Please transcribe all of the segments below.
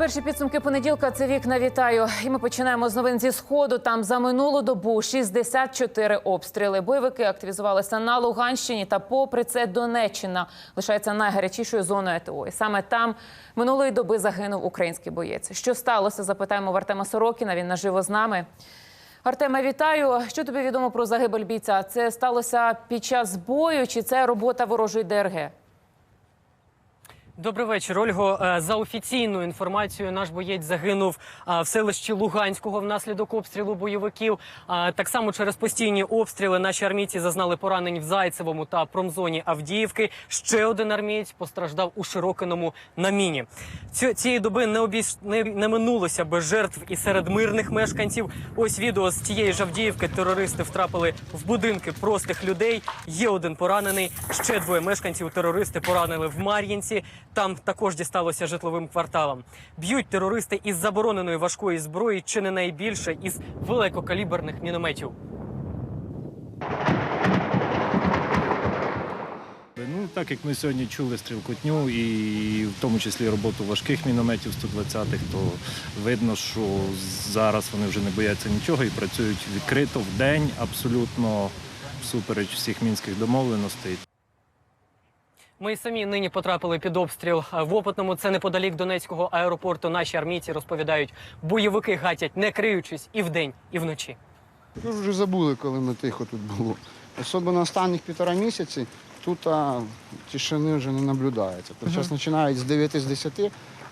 Перші підсумки понеділка це вікна. Вітаю. І ми починаємо з новин зі сходу. Там за минулу добу 64 обстріли. Бойовики активізувалися на Луганщині. Та, попри це, Донеччина лишається найгарячішою зоною АТО. І саме там минулої доби загинув український боєць. Що сталося? Запитаємо в Артема Сорокіна. Він наживо з нами. Артеме, вітаю. Що тобі відомо про загибель бійця? Це сталося під час бою, чи це робота ворожої ДРГ? Добрий вечір, Ольго. Е, За офіційною інформацією, наш боєць загинув в селищі Луганського внаслідок обстрілу бойовиків. А, Так само через постійні обстріли наші армійці зазнали поранень в Зайцевому та промзоні Авдіївки. Ще один армієць постраждав у Широкиному на міні. Цієї доби не обіж не, не минулося без жертв і серед мирних мешканців. Ось відео з тієї ж Авдіївки. Терористи втрапили в будинки простих людей. Є один поранений. Ще двоє мешканців терористи поранили в Мар'їнці. Там також дісталося житловим кварталам. Б'ють терористи із забороненої важкої зброї, чи не найбільше із великокаліберних мінометів. Ну, так як ми сьогодні чули стрілкотню і в тому числі роботу важких мінометів 120-х, то видно, що зараз вони вже не бояться нічого і працюють відкрито в день, абсолютно всупереч всіх мінських домовленостей. Ми самі нині потрапили під обстріл в опитному. Це неподалік Донецького аеропорту. Наші армійці розповідають, бойовики гатять, не криючись і вдень, і вночі. Ми вже забули, коли ми тихо тут було. Особливо останніх півтора місяці тут а, тишини вже не наблюдається. Тобто зараз починають з 9 з 10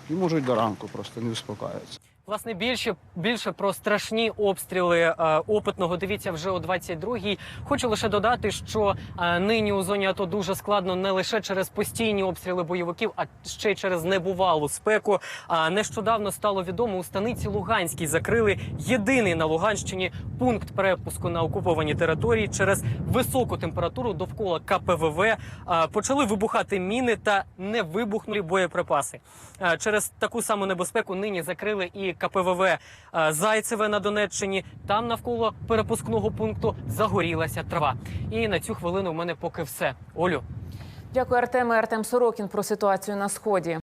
і можуть до ранку просто не успокаються. Власне, більше більше про страшні обстріли е, опитного. Дивіться вже о 22-й. Хочу лише додати, що е, нині у зоні АТО дуже складно не лише через постійні обстріли бойовиків, а ще й через небувалу спеку. А нещодавно стало відомо у станиці Луганській закрили єдиний на Луганщині пункт перепуску на окуповані території через високу температуру довкола КПВВ. Е, почали вибухати міни та не вибухнули боєприпаси. Е, Через таку саму небезпеку нині закрили і КПВВ е, Зайцеве на Донеччині. Там навколо перепускного пункту загорілася трава. І на цю хвилину в мене поки все. Олю. Дякую, Артеме. Артем Сорокін про ситуацію на сході.